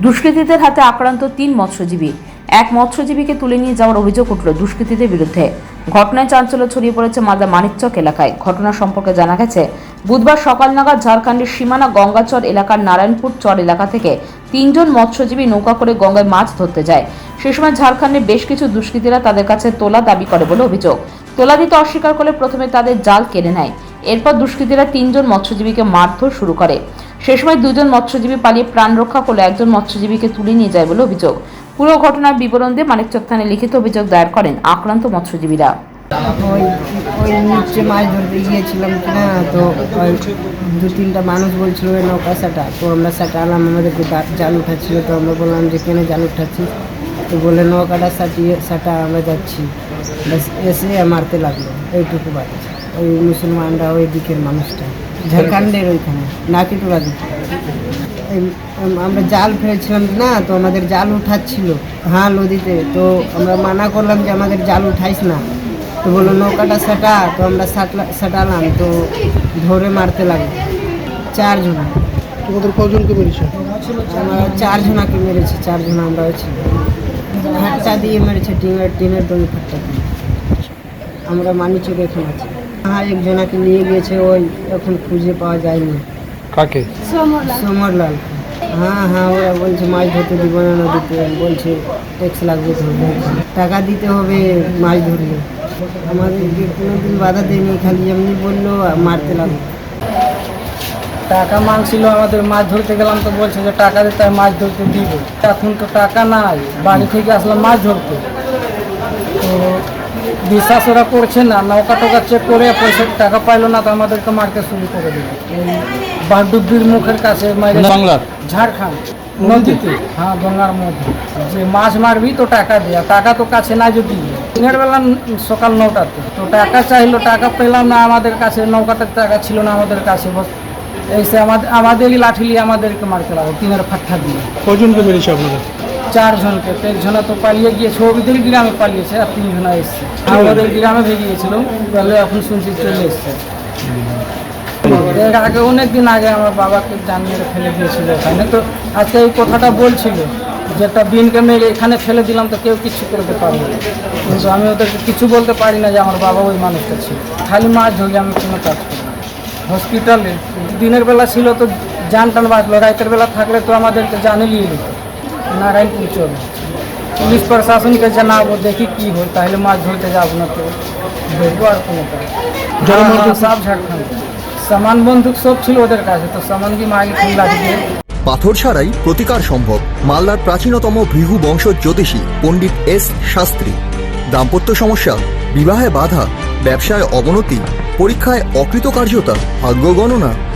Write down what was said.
দুষ্কৃতীদের হাতে আক্রান্ত তিন মৎস্যজীবী। এক মৎস্যজীবীকে তুলে নিয়ে যাওয়ার অভিযোগ উঠল দুষ্কৃতীদের বিরুদ্ধে। ঘটনায় চাঞ্চল্য ছড়িয়ে পড়েছে মালদা মানিকচক এলাকায়। ঘটনা সম্পর্কে জানা গেছে, বুধবার সকাল নাগাদ ঝাড়খণ্ডের সীমানা গঙ্গাচর এলাকার নারায়ণপুর চর এলাকা থেকে তিনজন মৎস্যজীবী নৌকা করে গঙ্গায় মাছ ধরতে যায়। সে সময় ঝাড়খণ্ডের বেশ কিছু দুষ্কৃতীরা তাদের কাছে তোলা দাবি করে বলে অভিযোগ। তোলা দিতে অস্বীকার করলে প্রথমে তাদের জাল কেড়ে নেয়। এরপর দুষ্কৃতীরা তিনজন মৎস্যজীবীকে মারধর শুরু করে। সে সময় দুজন মৎস্যজীবী পালিয়ে প্রাণ রক্ষা করলে একজন মৎস্যজীবীকে তুলে নিয়ে যায় বলে অভিযোগ। পুরো ঘটনার বিবরণ দিয়ে মানিকচক থানায় লিখিত অভিযোগ দায়ের করেন আক্রান্ত মৎস্যজীবীরা। ওই ওই নিচে মাছ ধরতে গিয়েছিলাম কিনা, তো ওই দু তিনটা মানুষ বলছিল ওই নৌকা সাটা তো আমরা সাটালাম আমাদেরকে দা- জাল উঠাচ্ছিল, তো আমরা বললাম যে, কেন জাল উঠাচ্ছি তো বলে নৌকাটা সাটিয়ে সাটা আমরা যাচ্ছি। এসে মারতে লাগল, এইটুকু বাদ ওই মুসলমানরা ওই দিকের মানুষটা। ঝাড়খণ্ডের ওইখানে নাকিটুলা দিকে আমরা জাল ফেলেছিলাম না তো আমাদের জাল উঠাচ্ছিল হ্যাঁ নদীতে তো আমরা মানা করলাম যে আমাদের জাল উঠাইস না। তো বলল নৌকাটা সাটা। তো আমরা সাটলা সাটালাম তো ধরে মারতে লাগল। চারজন। তোমাদের কজনকে মেরেছে? আমরা চারজনাকে মেরেছে চারজন আমরা ছিল ফাট্টা দিয়ে মেরেছে টিনের টিনের দড়ি ফাট্টা দিয়ে আমরা মানি চোখে এখন আছি হ্যাঁ একজনাকে নিয়ে গিয়েছে ওই এখন খুঁজে পাওয়া যায়নি। কাকে? সমরলাল। হ্যাঁ হ্যাঁ ওরা বলছে মাছ ধরতে দিব না নদীতে। বলছে ট্যাক্স লাগবে ধরবে। টাকা দিতে হবে মাছ ধরলে আমাদেরকে কোনোদিন বাধা দেয়নি খালি এমনি বলল আর মারতে লাগল। টাকা মাংছিল আমাদের মাছ ধরতে গেলাম তো বলছে যে টাকা দিতে হয় মাছ ধরতে দিব। এখন তো টাকা নাই বাড়ি থেকে আসলাম মাছ ধরতে। তো বিশ্বাস ওরা করছে না নৌকা টোকা চেক করে পয়সা টাকা পাইলো না তো আমাদেরকে মারতে শুরু করে দিল। এই মুখের কাছে বাংলার? ঝাড়খণ্ড। নদীতে হ্যাঁ গঙ্গার মধ্যে। যে মাছ মারবি তো টাকা দেয়া। টাকা তো কাছে না যদি। দিনের বেলা সকাল নটাতে তো টাকা চাইলো টাকা পেলাম না আমাদের কাছে। নৌকাটার টাকা ছিল না আমাদের কাছে। বস এসে আমাদের আমাদেরই লাঠি নিয়ে আমাদেরকে মারতে লাগল তিনের ফাট্টা দিয়ে। কজনকে মেরেছে আপনারা? চারজনকে তো একজনা তো পালিয়ে গিয়েছে ওদের গ্রামে পালিয়েছে, আর তিনজনা এসছে। আমাদের গ্রামে ভেঙে গিয়েছিল বলে এখন শুনছি চলে এসছে। এর আগে অনেক দিন আগে আমার বাবাকে জানিয়ে ফেলে দিয়েছিল এখানে, তো আজকে এই কথাটা বলছিল যে একটা বিনকে মেরে এখানে ফেলে দিলাম, তো কেউ কিছু করতে পারবে না। কিন্তু আমি ওদেরকে কিছু বলতে পারি না যে আমার বাবা ওই মানুষটা ছিল। খালি মাছ ধরি আমি কোনো কাজ করি হসপিটালে, দিনের বেলা ছিল তো জান টান বাঁচলো রাতের বেলা থাকলে তো আমাদেরকে জানে নিয়ে নিত। নারায়ণপুর চলে পুলিশ প্রশাসনকে জানাব দেখি কি হয় তাহলে মাছ ধরতে যাব না তো। দেখব আর কোনো সব ঝাড়খণ্ড। সামান বন্দুক সব ছিল ওদের কাছে তো সামান দিয়ে মাইল লাগিয়ে পাথর ছাড়াই প্রতিকার সম্ভব। মালদার প্রাচীনতম ভৃহু বংশ জ্যোতিষী পণ্ডিত এস শাস্ত্রী। দাম্পত্য সমস্যা বিবাহে বাধা ব্যবসায় অবনতি পরীক্ষায় অকৃতকার্যতা ভাগ্য গণনা